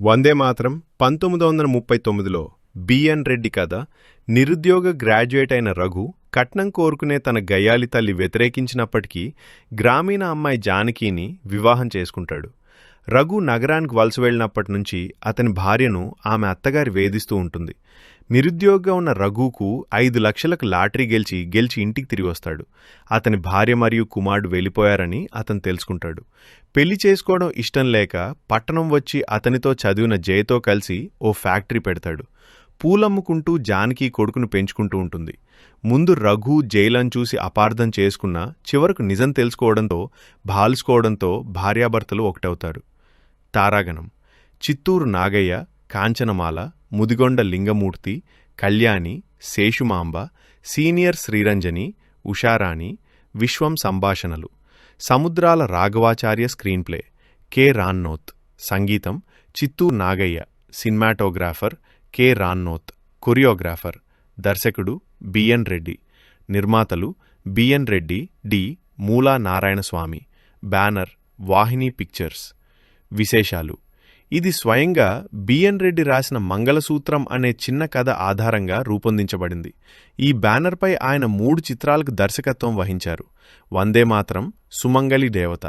వందే మాత్రం పంతొమ్మిది వందల ముప్పై తొమ్మిదిలో బిఎన్ రెడ్డి కథ నిరుద్యోగ గ్రాడ్యుయేట్ అయిన రఘు కట్నం కోరుకునే తన గయ్యాలి తల్లి వ్యతిరేకించినప్పటికీ గ్రామీణ అమ్మాయి జానకిని వివాహం చేసుకుంటాడు. రఘు నగరానికి వలస వెళ్ళినప్పటి నుంచి అతని భార్యను ఆమె అత్తగారి వేధిస్తూ ఉంటుంది. నిరుద్యోగిగా ఉన్న రఘుకు ఐదు లక్షలకు లాటరీ గెలిచి గెలిచి ఇంటికి తిరిగి వస్తాడు. అతని భార్య మరియు కుమారుడు వెళ్ళిపోయారని అతను తెలుసుకుంటాడు. పెళ్ళి చేసుకోవడం ఇష్టం లేక పట్టణం వచ్చి అతనితో చదివిన జయతో కలిసి ఓ ఫ్యాక్టరీ పెడతాడు. పూలమ్ముకుంటూ జానకి కొడుకును పెంచుకుంటూ ఉంటుంది. ముందు రఘు జైలను చూసి అపార్థం చేసుకున్న చివరకు నిజం తెలుసుకోవడంతో భాలుసుకోవడంతో భార్యాభర్తలు ఒకటవుతారు. తారాగణం చిత్తూరు నాగయ్య కాంచనమాల ముదిగొండ లింగమూర్తి కళ్యాణి శేషుమాంబ సీనియర్ శ్రీరంజని ఉషారాణి విశ్వం సంభాషణలు సముద్రాల రాఘవాచార్య స్క్రీన్ప్లే కె. రాన్నోత్ సంగీతం Chittoor Nagaiah cinematographer K. Ramnoth choreographer దర్శకుడు బిఎన్ రెడ్డి నిర్మాతలు బిఎన్ రెడ్డి డి. మూలా నారాయణస్వామి బ్యానర్ వాహిని పిక్చర్స్. విశేషాలు. ఇది స్వయంగా బిఎన్ రెడ్డి రాసిన మంగళసూత్రం అనే చిన్న కథ ఆధారంగా రూపొందించబడింది. ఈ బ్యానర్పై ఆయన మూడు చిత్రాలకు దర్శకత్వం వహించారు. వందే మాత్రం సుమంగళి దేవత.